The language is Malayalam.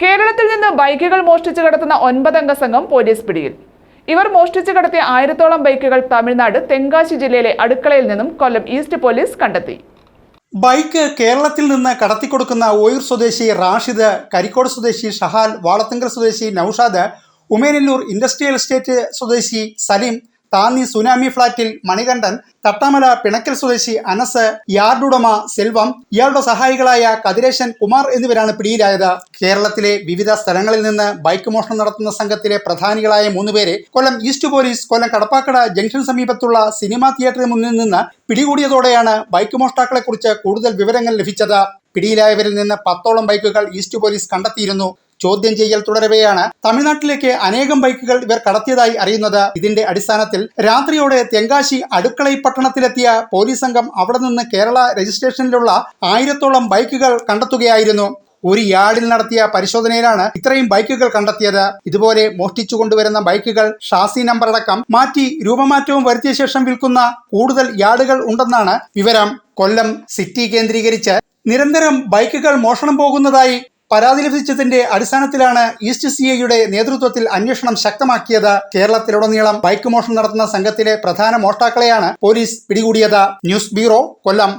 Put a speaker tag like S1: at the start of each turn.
S1: കേരളത്തിൽ നിന്ന് ബൈക്കുകൾ മോഷ്ടിച്ചു കടത്തുന്ന ഒൻപതംഗ സംഘം പോലീസ് പിടിയിൽ. ഇവർ മോഷ്ടിച്ചു കടത്തിയ ആയിരത്തോളം ബൈക്കുകൾ തമിഴ്നാട് തെങ്കാശി ജില്ലയിലെ അടുക്കളയിൽ നിന്നും കൊല്ലം ഈസ്റ്റ് പോലീസ് കണ്ടെത്തി.
S2: ബൈക്ക് കേരളത്തിൽ നിന്ന് കടത്തിക്കൊടുക്കുന്ന ഓയൂർ സ്വദേശി റാഷിദ് കരിക്കോട് സ്വദേശി ഷഹാൽ വാളത്തിങ്കൽ സ്വദേശി നൌഷാദ് ഉമേനല്ലൂർ ഇൻഡസ്ട്രിയൽ എസ്റ്റേറ്റ് സ്വദേശി സലീം താന്നി സുനാമി ഫ്ളാറ്റിൽ മണികണ്ഠൻ തട്ടാമല പിണക്കൽ സ്വദേശി അനസ് യാർഡുടമ സെൽവം ഇയാളുടെ സഹായികളായ കതിരേശൻ കുമാർ എന്നിവരാണ് പിടിയിലായത്. കേരളത്തിലെ വിവിധ സ്ഥലങ്ങളിൽ നിന്ന് ബൈക്ക് മോഷണം നടത്തുന്ന സംഘത്തിലെ പ്രധാനികളായ മൂന്നുപേരെ Kollam east police Kollam Kadappakada junction സമീപത്തുള്ള സിനിമാ തിയേറ്ററിന് മുന്നിൽ നിന്ന് പിടികൂടിയതോടെയാണ് ബൈക്ക് മോഷ്ടാക്കളെക്കുറിച്ച് കൂടുതൽ വിവരങ്ങൾ ലഭിച്ചത്. പിടിയിലായവരിൽ നിന്ന് പത്തോളം ബൈക്കുകൾ ഈസ്റ്റ് പോലീസ് കണ്ടെത്തിയിരുന്നു. ചോദ്യം ചെയ്യൽ തുടരവെയാണ്. തമിഴ്നാട്ടിലേക്ക് അനേകം ബൈക്കുകൾ ഇവർ കടത്തിയതായി അറിയുന്നത് ഇതിന്റെ അടിസ്ഥാനത്തിൽ രാത്രിയോടെ തെങ്കാശി അടുക്കളൈ പട്ടണത്തിലെത്തിയ പോലീസ് സംഘം അവിടെ നിന്ന് കേരള രജിസ്ട്രേഷനിലുള്ള ആയിരത്തോളം ബൈക്കുകൾ കണ്ടെത്തുകയായിരുന്നു. ഒരു യാർഡിൽ നടത്തിയ പരിശോധനയിലാണ് ഇത്രയും ബൈക്കുകൾ കണ്ടെത്തിയത്. ഇതുപോലെ മോഷ്ടിച്ചു കൊണ്ടുവരുന്ന ബൈക്കുകൾ ഷാസി നമ്പർ അടക്കം മാറ്റി രൂപമാറ്റവും വരുത്തിയ ശേഷം വിൽക്കുന്ന കൂടുതൽ യാർഡുകൾ ഉണ്ടെന്നാണ് വിവരം. കൊല്ലം സിറ്റി കേന്ദ്രീകരിച്ച് നിരന്തരം ബൈക്കുകൾ മോഷണം പോകുന്നതായി പരാതി ലഭിച്ചതിന്റെ അടിസ്ഥാനത്തിലാണ് ഈസ്റ്റ് സി ഐയുടെ നേതൃത്വത്തിൽ അന്വേഷണം ശക്തമാക്കിയത്. കേരളത്തിലുടനീളം ബൈക്ക് മോഷണം നടത്തുന്ന സംഘത്തിലെ പ്രധാന മോഷ്ടാക്കളെയാണ് പോലീസ് പിടികൂടിയത്. News bureau Kollam.